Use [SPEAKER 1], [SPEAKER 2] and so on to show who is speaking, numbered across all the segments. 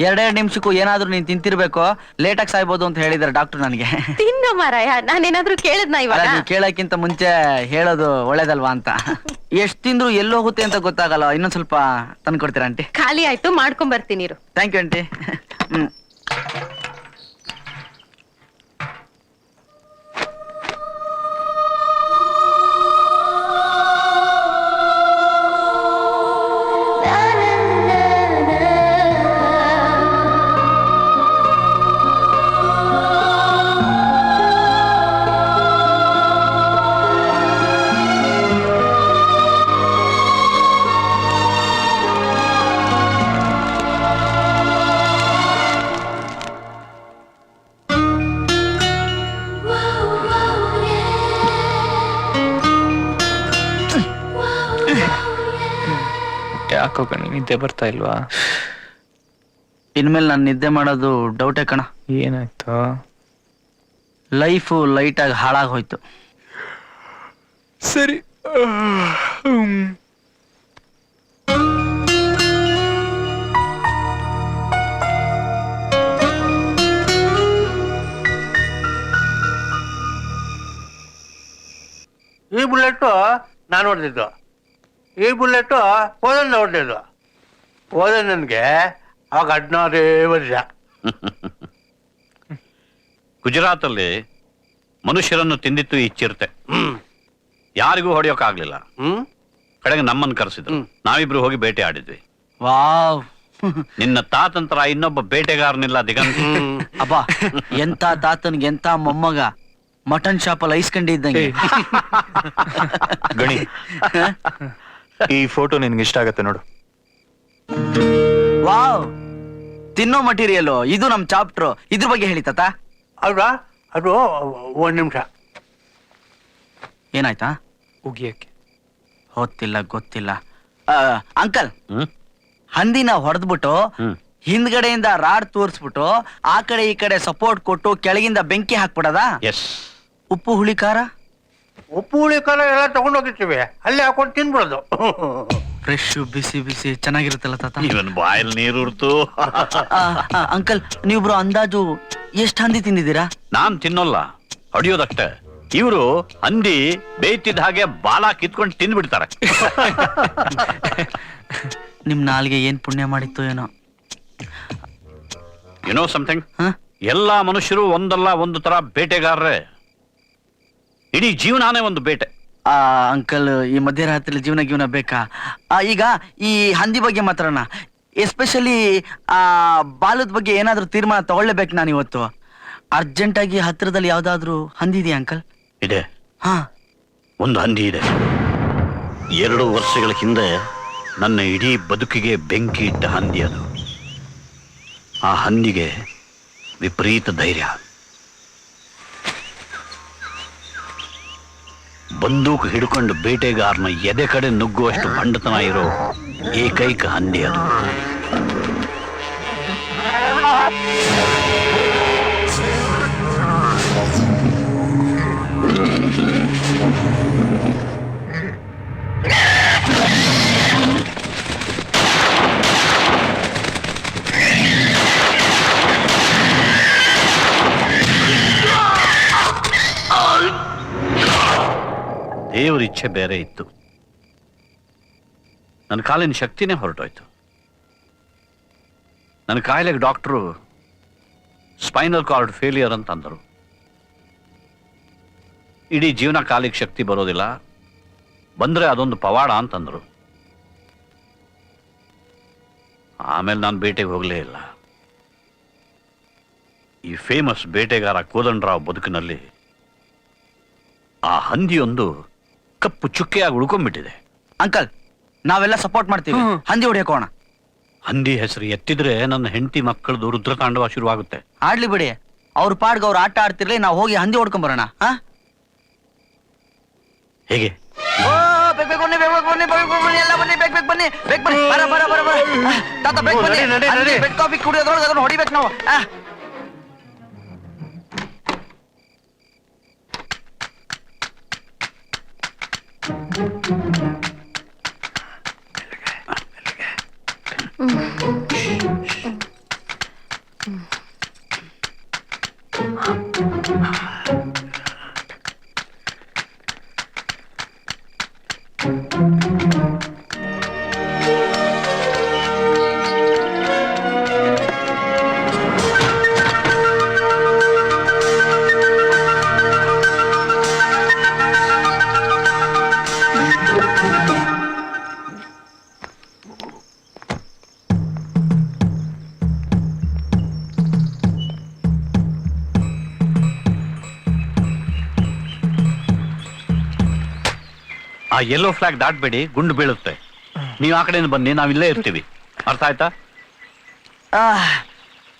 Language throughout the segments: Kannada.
[SPEAKER 1] ಎರಡೆರಡು ನಿಮಿಷಕ್ಕೂ ಏನಾದ್ರೂ ನೀನ್ ತಿಂತಿರ್ಬೇಕು ಲೇಟಾಗಿ ಸಾಯ್ಬೋದು ಅಂತ ಹೇಳಿದಾರೆ ಡಾಕ್ಟರ್ ನನಗೆ.
[SPEAKER 2] ತಿನ್ನು ಮಾರಾಯ ನಾನೇನಾದ್ರೂ ಕೇಳಿದ್ನ ಇವಾಗ?
[SPEAKER 1] ನೀವು ಕೇಳಕ್ಕಿಂತ ಮುಂಚೆ ಹೇಳೋದು ಒಳ್ಳೇದಲ್ವಾ ಅಂತ. ಎಷ್ಟ್ ತಿಂದ್ರು ಎಲ್ಲೋಗುತ್ತೆ ಅಂತ ಗೊತ್ತಾಗಲ್ಲ ಇನ್ನೊಂದ್ ಸ್ವಲ್ಪ ತಂದ್ಕೊಡ್ತೀರಾ ಆಂಟಿ?
[SPEAKER 2] ಖಾಲಿ ಆಯ್ತು ಮಾಡ್ಕೊಂಡ್ ಬರ್ತೀನಿ ಇರು.
[SPEAKER 1] Thank you aunty. ಹ್ಮ್.
[SPEAKER 3] ಯಾಕೋ ಕಣಿ ನಿದ್ದೆ ಬರ್ತಾ ಇಲ್ವಾ?
[SPEAKER 1] ಇನ್ಮೇಲೆ ನಾನು ನಿದ್ದೆ ಮಾಡೋದು ಡೌಟೇ ಕಣ.
[SPEAKER 3] ಏನಾಯ್ತು?
[SPEAKER 1] ಲೈಫು ಲೈಟಾಗಿ ಹಾಳಾಗಿ ಹೋಯ್ತು
[SPEAKER 3] ಸರಿ.
[SPEAKER 4] ಈ ಬುಲೆಟ್ಟು ನಾನು ಹೊಡೆದಿದ್ದು ಈ ಬುಲೆಟ್ಟು ಓದನ್ ಹೊಡೆದಿದ್ದು ಓದನ್ ನನಗೆ ಅವಾಗ ಹದಿನಾರೇ ವರ್ಷ.
[SPEAKER 5] ಗುಜರಾತಲ್ಲಿ ಮನುಷ್ಯರನ್ನು ತಿಂದಿತ್ತು ಈ ಚಿರತೆ. ಯಾರಿಗೂ ಹೊಡೆಯೋಕ್ಕಾಗ್ಲಿಲ್ಲ
[SPEAKER 4] ಹ್ಮ್?
[SPEAKER 5] ಕಡೆಗೆ ನಮ್ಮನ್ನು ಕರೆಸಿದ್ರು. ನಾವಿಬ್ರು ಹೋಗಿ ಬೇಟೆ ಆಡಿದ್ವಿ.
[SPEAKER 1] ವಾವ್.
[SPEAKER 5] ನಿನ್ನ ತಾತಂತರ ಇನ್ನೊಬ್ಬ ಬೇಟೆಗಾರನಿಲ್ಲ ದಿಗಂತ.
[SPEAKER 1] ಅಬ್ಬ ಎಂತ ತಾತನ್ಗೆ ಎಂತ ಮೊಮ್ಮಗ. ಮಟನ್ ಶಾಪಲ್ಲಿ ಐಸ್ಕೊಂಡಿದ್ದಂಗೆ
[SPEAKER 6] ಗಣಿ. ಈ ಫೋಟೋ ನಿನ್ಗೆ ಇಷ್ಟ ಆಗತ್ತೆ ನೋಡು.
[SPEAKER 1] ವಾವ್. ತಿನ್ನೋ ಮಟೀರಿಯಲ್ ಇದು ನಮ್ ಚಾಪ್ಟರ್ ಇದ್ರ ಬಗ್ಗೆ ಹೇಳಿ ತಾತ.
[SPEAKER 4] ಅಲ್ವಾ ಅದು ಒಂದ್ ನಿಮಿಷ.
[SPEAKER 1] ಏನಾಯ್ತಾ?
[SPEAKER 3] ಉಗಿಯಕ್ಕೆ.
[SPEAKER 1] ಗೊತ್ತಿಲ್ಲ. ಗೊತ್ತಿಲ್ಲ ಅಂಕಲ್.
[SPEAKER 5] ಹ್ಮ್?
[SPEAKER 1] ಹಂದಿನ ಹೊಡೆದ್ಬಿಟ್ಟು
[SPEAKER 5] ಹ್ಮ್.
[SPEAKER 1] ಹಿಂದ್ಗಡೆಯಿಂದ ರಾಡ್ ತೋರಿಸ್ಬಿಟ್ಟು ಆ ಕಡೆ ಈ ಕಡೆ ಸಪೋರ್ಟ್ ಕೊಟ್ಟು ಕೆಳಗಿಂದ ಬೆಂಕಿ ಹಾಕ್ಬಿಡದ?
[SPEAKER 5] ಎಸ್
[SPEAKER 1] ಉಪ್ಪು ಹುಳಿ ಖಾರ?
[SPEAKER 4] ಉಪ್ಪು ಹುಳಿ ಕಾಲ ಎಲ್ಲ ತಗೊಂಡೋಗಿರ್ತೀವಿ ಅಲ್ಲಿ ಹಾಕೊಂಡು ತಿನ್ಬಿಡೋದು
[SPEAKER 1] ಫ್ರೆಶ್ ಬಿಸಿ ಬಿಸಿ ಚೆನ್ನಾಗಿರುತ್ತಲ್ಲ ತಾತ?
[SPEAKER 5] ಇವನ್ ಬಾಯಲ್ಲಿ ನೀರು ಉರ್ತು.
[SPEAKER 1] ಆ, ಆ, ಅಂಕಲ್ ನೀವಿಬ್ರು ಅಂದಾಜು ಎಷ್ಟ್ ಹಂದಿ ತಿಂದಿದ್ದೀರಾ?
[SPEAKER 5] ನಾನ್ ತಿನ್ನೋಲ್ಲ. ಹೊಡಿಯೋದಷ್ಟೇ ಇವರು ಹಂದಿ ಬೇಯ್ತಿದ್ದ ಹಾಗೆ ಬಾಲ ಕಿತ್ಕೊಂಡು ತಿಂದ್ಬಿಡ್ತಾರೆ
[SPEAKER 1] ನಿಮ್ ನಾಲ್ಗೆ ಏನ್ ಪುಣ್ಯ ಮಾಡಿತ್ತು ಏನೋ?
[SPEAKER 5] ಏನೋ ಸಮಥಿಂಗ್
[SPEAKER 1] ಹ?
[SPEAKER 5] ಎಲ್ಲಾ ಮನುಷ್ಯರು ಒಂದಲ್ಲ ಒಂದು ತರ ಬೇಟೆಗಾರರೇ. ಇಡೀ ಜೀವನಾನೇ ಒಂದು ಬೇಟೆ.
[SPEAKER 1] ಆ ಅಂಕಲ್ ಈ ಮಧ್ಯರಾತ್ರಿ ಜೀವನ ಜೀವನ ಬೇಕಾ? ಆ, ಈಗ ಈ ಹಂದಿ ಬಗ್ಗೆ ಮಾತಾಡೋಣ. ಎಸ್ಪೆಷಲಿ ಆ ಬಾಲದ ಬಗ್ಗೆ ಏನಾದ್ರೂ ತೀರ್ಮಾನ ತಗೊಳ್ಲೇಬೇಕು ನಾನು ಇವತ್ತು. ಅರ್ಜೆಂಟ್ ಆಗಿ ಹತ್ರದಲ್ಲಿ ಯಾವ್ದಾದ್ರು ಹಂದಿ ಇದೆಯಾ ಅಂಕಲ್?
[SPEAKER 5] ಇದೆ.
[SPEAKER 1] ಹಾ.
[SPEAKER 5] ಒಂದು ಹಂದಿ ಇದೆ. ಎರಡು ವರ್ಷಗಳ ಹಿಂದೆ ನನ್ನ ಇಡೀ ಬದುಕಿಗೆ ಬೆಂಕಿ ಇಟ್ಟ ಹಂದಿ ಅದು. ಆ ಹಂದಿಗೆ ವಿಪರೀತ ಧೈರ್ಯ. ಬಂದೂಕು ಹಿಡ್ಕೊಂಡು ಬೇಟೆಗಾರನ ಎದೆ ಕಡೆ ನುಗ್ಗುವಷ್ಟು ಬಂಡತನ ಇರೋ ಏಕೈಕ ಹಂದಿ ಅದು. ದೇವರ ಇಚ್ಛೆ ಬೇರೆ ಇತ್ತು. ನನ್ನ ಕಾಲಿನ ಶಕ್ತಿನೇ ಹೊರಟೋಯ್ತು. ನನ್ನ ಕಾಯಿಲೆಗೆ ಡಾಕ್ಟ್ರು ಸ್ಪೈನಲ್ ಕಾರ್ಡ್ ಫೇಲಿಯರ್ ಅಂತ ಅಂದರು. ಇಡೀ ಜೀವನ ಕಾಲಿಗೆ ಶಕ್ತಿ ಬರೋದಿಲ್ಲ. ಬಂದ್ರೆ ಅದೊಂದು ಪವಾಡ ಅಂತಂದರು. ಆಮೇಲೆ ನಾನು ಬೇಟೆಗೆ ಹೋಗಲೇ ಇಲ್ಲ. ಈ ಫೇಮಸ್ ಬೇಟೆಗಾರ ಕೋದಂಡರಾವ್ ಬದುಕಿನಲ್ಲಿ ಆ ಹಂದಿಯೊಂದು ಕಪ್ಪು ಚುಕ್ಕೆಯಾಗಿ ಉಳ್ಕೊಂಡ್ಬಿಟ್ಟಿದೆ
[SPEAKER 1] ಅಂಕಲ್ ನಾವೆಲ್ಲ ಸಪೋರ್ಟ್ ಮಾಡ್ತೀವಿ ಹಂದಿ ಹೊಡಿಯೋಕೋಣ
[SPEAKER 5] ಹಂದಿ ಹೆಸರು ಎತ್ತಿದ್ರೆ ನನ್ನ ಹೆಂಡತಿ ಮಕ್ಕಳದು ರುದ್ರತಾಂಡವ ಶುರುವಾಗುತ್ತೆ
[SPEAKER 1] ಆಡ್ಲಿ ಬಿಡಿ ಅವ್ರ ಪಾಡ್ಗೆ ಅವ್ರು ಆಟ ಆಡ್ತಿರ್ಲಿ ನಾವು ಹೋಗಿ ಹಂದಿ ಹೊಡ್ಕೊಂಡ್ ಬರೋಣ
[SPEAKER 5] ಹೇಗೆ
[SPEAKER 1] ಓ, ಬೇಗ ಬೇಗ ಬನ್ನಿ, ಬೇಗ ಬೇಗ ಬನ್ನಿ, ಬೇಗ ಬೇಗ ಬನ್ನಿ, ಎಲ್ಲ ಬನ್ನಿ, ಬೇಗ ಬೇಗ ಬನ್ನಿ, ಬೇಗ ಬನ್ನಿ. ಬರ, ಬರ, ಬರ, ಬರ. ಆ, ತಾತ, ಬೇಗ
[SPEAKER 4] ಓ,
[SPEAKER 1] ಬನ್ನಿ.
[SPEAKER 4] ನಡಿ, ನಡಿ,
[SPEAKER 1] ಅಲ್ಲಿ
[SPEAKER 4] ನಡಿ.
[SPEAKER 1] ಬೆಡ್ ಕಾಫಿ ಕುಡಿಯೋದ್ರೊಳಗೆ ಅದನ್ನ ಹೊಡಿಬೇಕು ನಾವು ಆ.
[SPEAKER 5] 啊啊 ಆ ಯೆಲ್ಲೋ ಫ್ಲಾಗ್ ದಾಟಬೇಡಿ ಗುಂಡು ಬೀಳುತ್ತೆ. ನೀವು ಆ ಕಡೆಯಿಂದ ಬನ್ನಿ ನಾವಿಲ್ಲೇ ಇರ್ತೀವಿ. ಅರ್ಥ ಆಯ್ತಾ?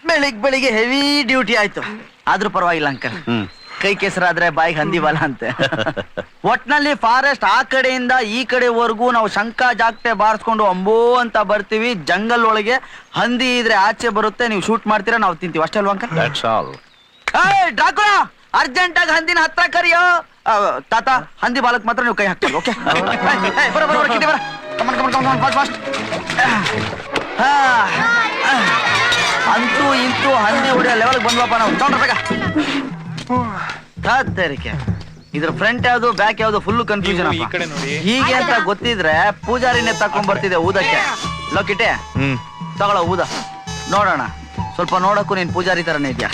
[SPEAKER 1] ಬೆಳಿಗ್ ಬೆಳಿಗ್ಗೆ ಹೆವಿ ಡ್ಯೂಟಿ ಆಯ್ತು. ಆದ್ರೂ ಪರವಾಗಿಲ್ಲ ಅಂಕಲ್.
[SPEAKER 5] ಹ್ಮ್.
[SPEAKER 1] ಕೈ ಕೆಸರಾದ್ರೆ ಬಾಯಿಗೆ ಹಂದಿ ಬಲ ಅಂತೆ. ಒಟ್ನಲ್ಲಿ ಫಾರೆಸ್ಟ್ ಆ ಕಡೆಯಿಂದ ಈ ಕಡೆವರೆಗೂ ನಾವು ಶಂಕ ಜಾಗಟೆ ಬಾರಿಸ್ಕೊಂಡು ಅಂಬೋ ಅಂತ ಬರ್ತೀವಿ. ಜಂಗಲ್ ಒಳಗೆ ಹಂದಿ ಇದ್ರೆ ಆಚೆ ಬರುತ್ತೆ. ನೀವು ಶೂಟ್ ಮಾಡ್ತೀರಾ ನಾವು ತಿಂತೀವಿ. ಅಷ್ಟೇ ಅಲ್ವಾ ಅಂಕಲ್?
[SPEAKER 5] ದಟ್ಸ್ ಆಲ್
[SPEAKER 1] ಏಯ್ ಡ್ರಾಕುಲಾ! ಅರ್ಜೆಂಟ್ ಆಗಿ ಹಂದಿನ ಹತ್ರ ಕರಿಯೋ ತಾತ ಹಂದಿ ಬಾಲಕ್ ಮಾತ್ರ ನೀವು ಕೈ ಹಾಕ್ತೀವಿ ಓಕೆ? ಬರ ಬರ ಬರ ಕಿಟ್ಟಿ ಬರ come on come on come on fast fast ಅಂತೂ ಇಂತೂ ಹಂದಿ ಹೊಡಿಯೋ ಲೆವೆಲ್ ಬಂದ್ವಪ್ಪ ನಾವು. ತಗೊಂಡ್ರ ಬೇಗ. ತಾತರಿಕೆ ಇದ್ರ ಫ್ರಂಟ್ ಯಾವ್ದು ಬ್ಯಾಕ್ ಯಾವ್ದು ಫುಲ್ ಕನ್ಫ್ಯೂಷನ್
[SPEAKER 3] ನೀವು ಈ ಕಡೆ ನೋಡಿ.
[SPEAKER 1] ಹೀಗೆ ಅಂತ ಗೊತ್ತಿದ್ರೆ ಪೂಜಾರಿನೇ ತಕೊಂಡ್ ಬರ್ತಿದೆ ಊದಕ್ಕೆ. ಲೋಕಿಟೆ
[SPEAKER 6] ಹ್ಮ್.
[SPEAKER 1] ತಗೊಳ ಊದ. ನೋಡೋಣ. ಸ್ವಲ್ಪ ನೋಡಕ್ಕೂ ನೀನ್ ಪೂಜಾರಿ ತರನೇ ಇದ್ಯಾ?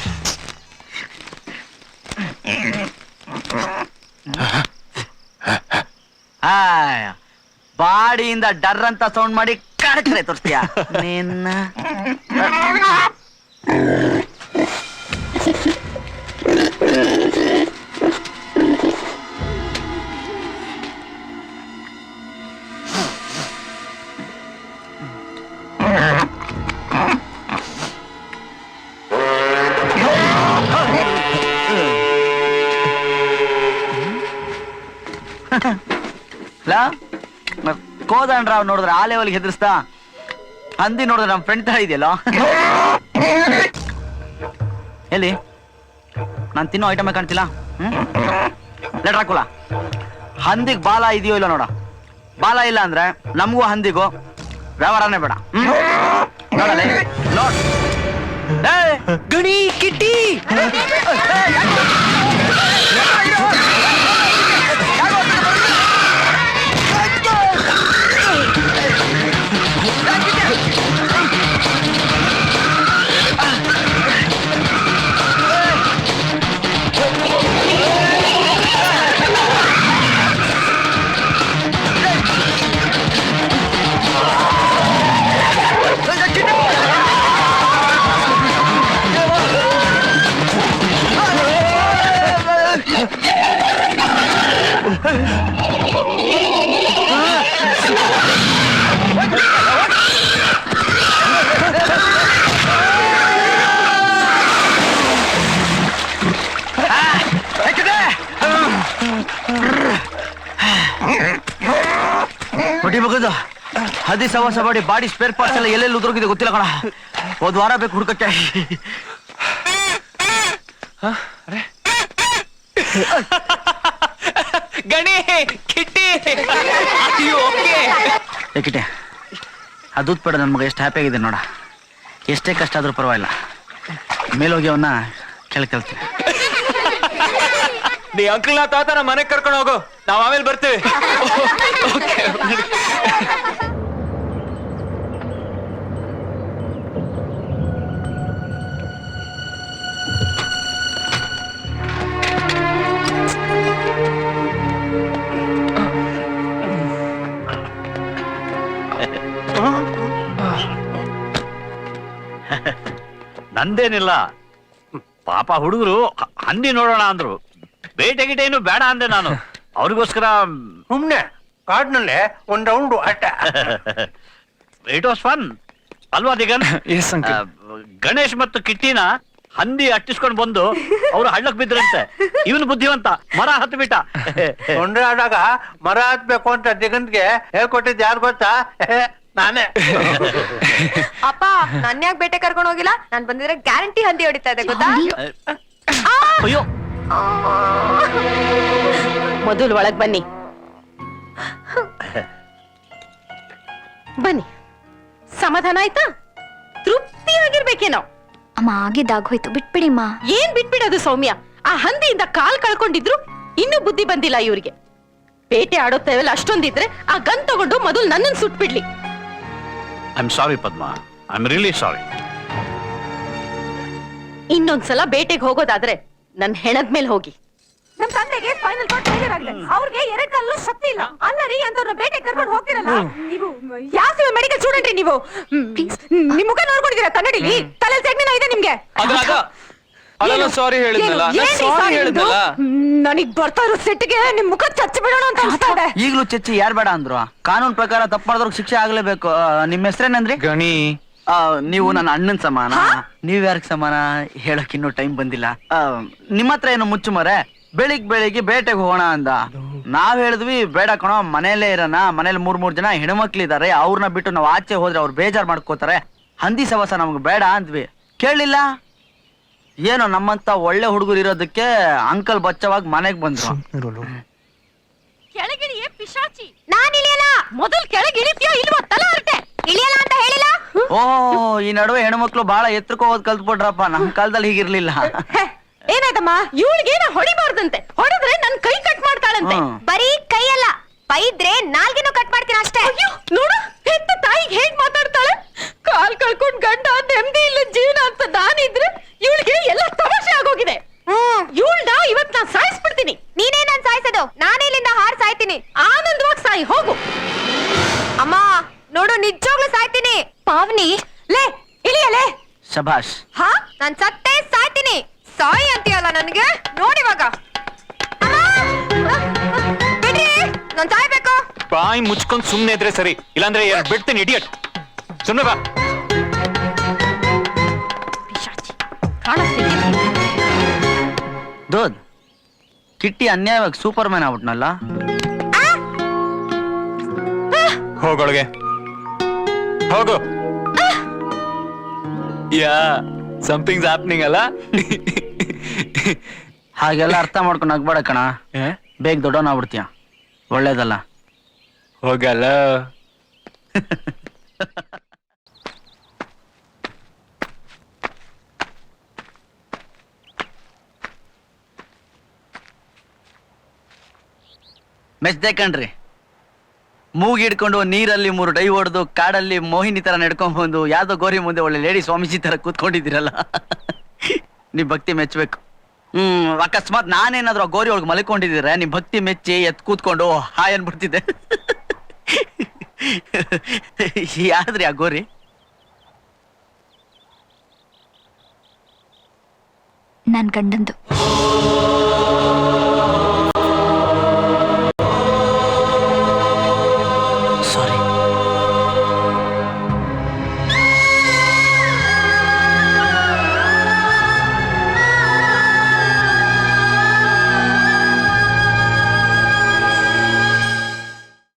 [SPEAKER 1] ಬಾಡಿಯಿಂದ ಡರ್ ಅಂತ ಸೌಂಡ್ ಮಾಡಿ ಕರೆಕ್ಟ್ರೆ ತೋರಿಸ್ತೀಯ ನಿನ್ನ ಲಾ ಕೋದಂಡ್ ರಾವ್ ನೋಡಿದ್ರೆ ಆ ಲೆವೆಲ್ಗೆ ಹೆದರ್ಸ್ತಾ? ಹಂದಿ ನೋಡಿದ್ರೆ ನಮ್ಮ ಫ್ರೆಂಡ್ ತರ ಇದೆಯಲ್ಲ? ಎಲ್ಲಿ? ನಾನು ತಿನ್ನೋ ಐಟಮೇ ಕಾಣ್ತಿಲ್ಲ? ಹ್ಮ್? ಲೆಟ್ರ್ ಹಾಕುಲ ಹಂದಿಗ್ ಬಾಲ ಇದೆಯೋ ಇಲ್ಲ ನೋಡ. ಬಾಲ ಇಲ್ಲ ಅಂದ್ರೆ ನಮಗೂ ಹಂದಿಗೂ ವ್ಯವಹಾರನೇ ಬೇಡ. ನೋಡಿ ನೋಡಲೆ ನೋಡ್. ಗಣಿ ಕಿಟ್ಟಿ! ಹೊಡಿ ಮಗದು. ಹದಿ ಸವಾಸ ಮಾಡಿ ಬಾಡಿ ಸ್ಪೇರ್ ಪಾರ್ಟ್ಸ್ ಎಲ್ಲ ಎಲ್ಲೆಲ್ಲಿ ಉದುರೋಗಿದೆ ಗೊತ್ತಿಲ್ಲ ಕಣ. ಹೋದ್ ವಾರ ಬೇಕು ಹುಡ್ಕಕ್ಕೆ.
[SPEAKER 3] ಗಣಿ ಕಿಟ್ಟಿ. ಓಕೆ.
[SPEAKER 1] ಅದು ಬೇಡ ನನ್ನ ಮಗ ಎಷ್ಟು ಹ್ಯಾಪಿ ಆಗಿದೆ ನೋಡ. ಎಷ್ಟೇ ಕಷ್ಟ ಆದ್ರೂ ಪರವಾಗಿಲ್ಲ. ಮೇಲೋಗಿ ಅವನ್ನ ಕೇಳ್ಕೇಳ್ತೀನಿ
[SPEAKER 3] ನೀ ಅಂಕಲ್ ನಾ ತಾತ ನಮ್ಮ ಮನೆಗೆ ಕರ್ಕೊಂಡು ಹೋಗು. ನಾವ್ ಆಮೇಲೆ ಬರ್ತೀವಿ.
[SPEAKER 5] ನಂದೇನಿಲ್ಲ. ಪಾಪ ಹುಡುಗರು ಹಂದಿ ನೋಡೋಣ ಅಂದ್ರು. ಬೇಟೆ ಗಿಟೆ ಏನು ಬೇಡ ಅಂದೆ ನಾನು. ಅವ್ರಿಗೋಸ್ಕರ
[SPEAKER 4] ಸುಮ್ನೆ ಕಾಡ್ನಲ್ಲೇ ಒಂದ್ ರೌಂಡ್ ಅಟ್ಟ
[SPEAKER 5] ಇಟ್ ವಾಸ್ ಫನ್ ಅಲ್ವಾ ದಿಗನ್?
[SPEAKER 3] ಎಸ್ ಅಂಕಲ್
[SPEAKER 5] ಗಣೇಶ್ ಮತ್ತು ಕಿಟ್ಟಿನ ಹಂದಿ ಅಟ್ಟಿಸ್ಕೊಂಡ್ ಬಂದು ಅವ್ರು ಹಳ್ಳಕ್ ಬಿದ್ರಂತೆ. ಇವನು ಬುದ್ಧಿವಂತ ಮರ ಹತ್ ಬಿಟ್ಟ
[SPEAKER 4] ತೊಂದ್ರೆ ಆದಾಗ ಮರ ಹತ್ಬೇಕು ಅಂತ ದಿಗಂತ್ಗೆ ಹೇಳ್ಕೊಟ್ಟಿದ್ ಯಾರು ಗೊತ್ತಾ? ನಾನೇ.
[SPEAKER 2] ಅಪ್ಪ ನನ್ ಯಾಕೆ ಬೇಟೆ ಕರ್ಕೊಂಡು ಹೋಗಿಲ್ಲ? ನಾನ್ ಬಂದಿದ್ರೆ ಗ್ಯಾರಂಟಿ ಹಂದಿ ಹೊಡಿತಾ ಇದೆ ಗೊತ್ತಾ?
[SPEAKER 5] ಅಯ್ಯೋ.
[SPEAKER 2] ಮೊದಲು ಒಳಗ್ ಬನ್ನಿ. ಬನ್ನಿ. ಸಮಾಧಾನ ಆಯ್ತಾ? ತೃಪ್ತಿಯಾಗಿರ್ಬೇಕೇನೋ?
[SPEAKER 7] ಅಮ್ಮ ಆಗಿದ್ದಾಗೋಯ್ತು ಬಿಟ್ಬಿಡಿಮ್ಮ
[SPEAKER 2] ಏನ್ ಬಿಟ್ಬಿಡೋದು ಸೌಮ್ಯ? ಆ ಹಂದಿಯಿಂದ ಕಾಲ್ ಕಳ್ಕೊಂಡಿದ್ರು ಇನ್ನೂ ಬುದ್ಧಿ ಬಂದಿಲ್ಲ ಇವ್ರಿಗೆ. ಬೇಟೆ ಆಡೋತ್ತೇವಲ್ಲ ಅಷ್ಟೊಂದಿದ್ರೆ ಆ ಗನ್ ತಗೊಂಡು ಮೊದಲು ನನ್ನನ್ನು ಸುಟ್ಬಿಡ್ಲಿ.
[SPEAKER 5] I am sorry Padma. I am really sorry
[SPEAKER 2] ಇನ್ನೊಂದ್ಸಲ ಬೇಟೆಗೆ ಹೋಗೋದಾದ್ರೆ ನನ್ ಹೆಣದ ಮೇಲೆ ಹೋಗಿ.
[SPEAKER 8] ನಮ್ ತಂದೆಗೆ ಫೈನಲ್ ಕೋರ್ಟ್ ಫೇಲ್ಯೂರ್ ಆಗಿದೆ. ಅವ್ರಿಗೆ ಎರಡ್ ಕಾಲು ಶಕ್ತಿ ಇಲ್ಲ. ಅಲ್ಲರಿ ಅಂತವ್ರನ್ನ ಬೇಟೆ ಕರ್ಕೊಂಡು ಹೋಗ್ತಿರಲ್ಲ? ನೀವು ಯಾವ ಮೆಡಿಕಲ್ ಸ್ಟೂಡೆಂಟ್ ನೀವು? ಹ್ಮ್, ನಿಮ್ ಮುಖ ನೋಡ್ಕೊಂಡಿದ್ದೀರಾ ಕನ್ನಡಿಲಿ? ತಲೆ ಸೆಗ್ನಿನ ಇದೆ ನಿಮ್ಗೆ?
[SPEAKER 3] ಅದು ಅದು ಅಲ್ಲ ಸಾರಿ ಹೇಳಿದ್ನಲ್ಲ. ಸಾರಿ ಹೇಳಿದ್ನಲ್ಲ.
[SPEAKER 8] ನನಗ್ ಬರ್ತಾ ಇರೋ ಸಿಟ್ಟಿಗೆ ನಿಮ್ ಮುಖ ಚಚ್ಚಿ ಬಿಡೋಣ ಅಂತ ಅನ್ಸ್ತಾ ಇದೆ.
[SPEAKER 1] ಈಗಲೂ ಚಚ್ಚಿ ಯಾರ್ ಬೇಡ ಅಂದ್ರು? ಕಾನೂನು ಪ್ರಕಾರ ತಪ್ಪು ಮಾಡಿದ್ರಿಗೆ ಶಿಕ್ಷೆ ಆಗ್ಲೇಬೇಕು. ಆ, ನಿಮ್ಮ ಹೆಸರೇನಂದ್ರಿ?
[SPEAKER 3] ಗಣಿ.
[SPEAKER 1] ಆ, ನೀವು ನನ್ನ ಅಣ್ಣನ್ ಸಮಾನ. ನೀವ್ ಯಾರಿಗೆ ಸಮಾನ? ಹೇಳಕ್ ಇನ್ನೂ ಟೈಮ್ ಬಂದಿಲ್ಲ. ಆ, ನಿಮ್ಮ ಹತ್ರ ಏನು ಮುಚ್ಚು ಮರೆ ಬೆಳಿಗ್ ಬೆಳಿಗ್ಗೆ ಬೇಟೆಗೆ ಹೋಗೋಣ ಅಂದ. ನಾವ್ ಹೇಳಿದ್ವಿ ಬೇಡ ಕಣೋ ಮನೇಲೇ ಇರೋಣ. ಮನೇಲಿ ಮೂರ್ ಮೂರ್ ಜನ ಹೆಣ್ಮಕ್ಳಿದಾರೆ. ಅವ್ರನ್ನ ಬಿಟ್ಟು ನಾವ್ ಆಚೆ ಹೋದ್ರೆ ಅವ್ರು ಬೇಜಾರ್ ಮಾಡ್ಕೋತಾರೆ. ಹಂದಿ ಸವಸ ನಮ್ಗೆ ಬೇಡ ಅಂದ್ವಿ. ಕೇಳಲಿಲ್ಲ ಏನೋ ನಮ್ಮಂತ ಒಳ್ಳೆ ಹುಡುಗರು ಇರೋದಕ್ಕೆ ಅಂಕಲ್ ಬಚ್ಚವಾಗಿ ಮನೆಗ್ ಬಂದ್ರು.
[SPEAKER 2] ಕೆಳಗಿಳಿಯೇ ಪಿಶಾಚಿ.
[SPEAKER 8] ನಾನ್ ಇಳಿಯಲ್ಲ.
[SPEAKER 2] ಮೊದಲ್ ಕೆಳಗೆ ಇಳಿತೀಯೋ ಇಲ್ವೋ ತಲೆ ಹೊರಟೆ.
[SPEAKER 8] ಇಳಿಯಲ್ಲ ಅಂತ ಹೇಳಿಲ್ಲ?
[SPEAKER 1] ಓ ಈ ನಡುವೆ ಹೆಣ್ಮಕ್ಳು ಬಹಳ ಎತ್ತರಕ್ಕೆ ಹೋಗೋದ್ ಕಲ್ತ್ಬಿಟ್ರಪ್ಪ. ನಮ್ ಕಾಲದಲ್ಲಿ ಹೀಗಿರ್ಲಿಲ್ಲ.
[SPEAKER 8] ಹೇ, ಏನಾಯ್ತಮ್ಮ?
[SPEAKER 2] ಇವಳಿಗೇನ ಹೊಡಿಬಾರ್ದಂತೆ. ಹೊಡೆದ್ರೆ ನನ್ ಕೈ ಕಟ್ ಮಾಡ್ತಾಳಂತೆ.
[SPEAKER 1] ಹ್ಮ್.
[SPEAKER 8] ಬರೀ ಕೈಯಲ್ಲ ಬೈದ್ರೆ ನಾಲ್ಗೆನೂ ಕಟ್ ಮಾಡ್ತೀನಿ ಅಷ್ಟೇ
[SPEAKER 2] ಅಯ್ಯೋ ನೋಡು ಹೆತ್ತ ತಾಯಿಗೆ ಹೇಗ್ ಮಾತಾಡ್ತಾಳೆ? ಕಾಲ್ ಕಳ್ಕೊಂಡ್ ಗಂಡ ನೆಮ್ಮದಿ ಇಲ್ಲ ಜೀವನ ಅಂತ ನಾನಿದ್ರೆ ಇವಳಿಗೆ ಎಲ್ಲ ತಮಾಷೆ ಆಗೋಗಿದೆ
[SPEAKER 8] ಹ್ಮ್
[SPEAKER 2] ಇವಳ್ನ ಇವತ್ ನಾನ್ ಸಾಯಿಸ್ಬಿಡ್ತೀನಿ
[SPEAKER 8] ನೀನೇ ನನ್ ಸಾಯ್ಸೋದು ನಾನೇ ಇಲ್ಲಿಂದ ಹಾರ್ ಸಾಯ್ತೀನಿ
[SPEAKER 2] ಆನಂದವಾಗಿ ಸಾಯಿ ಹೋಗು
[SPEAKER 8] ಅಮ್ಮ ನೋಡು ನಿಜವಾಗ್ಲೂ ಸಾಯ್ತೀನಿ ಪಾವನಿ ಲೇ ಇಳಿಯಲೇ
[SPEAKER 1] ಶಭಾಷ್.
[SPEAKER 8] ಹಾ ನಾನ್ ಸತ್ತೇ ಸಾಯ್ತೀನಿ. ಸಾಯಿ ಅಂತೀಯಲ್ಲ ನನ್ಗೆ? ನೋಡಿವಾಗ ಬಿಡ್ರಿ. ನಾನ್ ಸಾಯ್ಬೇಕು.
[SPEAKER 3] ಬಾಯಿ ಮುಚ್ಕೊಂಡ್ ಸುಮ್ನೆ ಇದ್ರೆ ಸರಿ ಇಲ್ಲಾಂದ್ರೆ ಎರಡ್ ಬಿಡ್ತೀನಿ ಇಡಿಯಟ್ ಸುಮ್ನೆ ಬಾ.
[SPEAKER 1] ದೋದ್ ಕಿಟ್ಟಿ ಅನ್ಯಾಯವಾಗಿ ಸೂಪರ್ ಮ್ಯಾನ್ ಆಗ್ಬಿಟ್ನಲ್ಲ
[SPEAKER 3] ಹೋಗೊಳಗೆ ಹೋಗು. ಯಾ ಸಮಥಿಂಗ್ ಹ್ಯಾಪ್ನಿಂಗ್ ಅಲ್ಲ?
[SPEAKER 1] ಹಾಗೆಲ್ಲ ಅರ್ಥ ಮಾಡ್ಕೊಂಡು ನಗ್ಬೇಡ ಕಣ.
[SPEAKER 3] ಬೇಗ
[SPEAKER 1] ಬೇಗ ದೊಡ್ಡವನಾಗ್ಬಿಡ್ತೀಯ ಒಳ್ಳೇದಲ್ಲ.
[SPEAKER 3] ಹೋಗಲ್ಲ.
[SPEAKER 1] ಮೆಚ್ದೆ ಕಣ್ರಿ ಮೂಗಿ ಹಿಡ್ಕೊಂಡು ನೀರಲ್ಲಿ ಮೂರು ಡೈ ಹೊಡೆದು ಕಾಡಲ್ಲಿ ಮೋಹಿನಿ ತರ ನಡ್ಕೊಂಡ್ ಬಂದು ಯಾವ್ದೋ ಗೋರಿ ಮುಂದೆ ಒಳ್ಳೆ ಲೇಡಿ ಸ್ವಾಮೀಜಿ ತರ ಕೂತ್ಕೊಂಡಿದ್ದೀರಲ್ಲ? ನಿಮ್ ಭಕ್ತಿ ಮೆಚ್ಚಬೇಕು ಹ್ಮ್, ಅಕಸ್ಮಾತ್ ನಾನೇನಾದ್ರೂ ಆ ಗೋರಿ ಒಳಗೆ ಮಲ್ಕೊಂಡಿದ್ದೀರಾ? ನಿಮ್ ಭಕ್ತಿ ಮೆಚ್ಚಿ ಎತ್ ಕೂತ್ಕೊಂಡು ಹಾಯ್ ಅನ್ಬಿಡ್ತಿದ್ದೆ. ಯಾದ್ರಿ ಆ ಗೋರಿ?
[SPEAKER 7] ನನ್ ಗಂಡಂದು.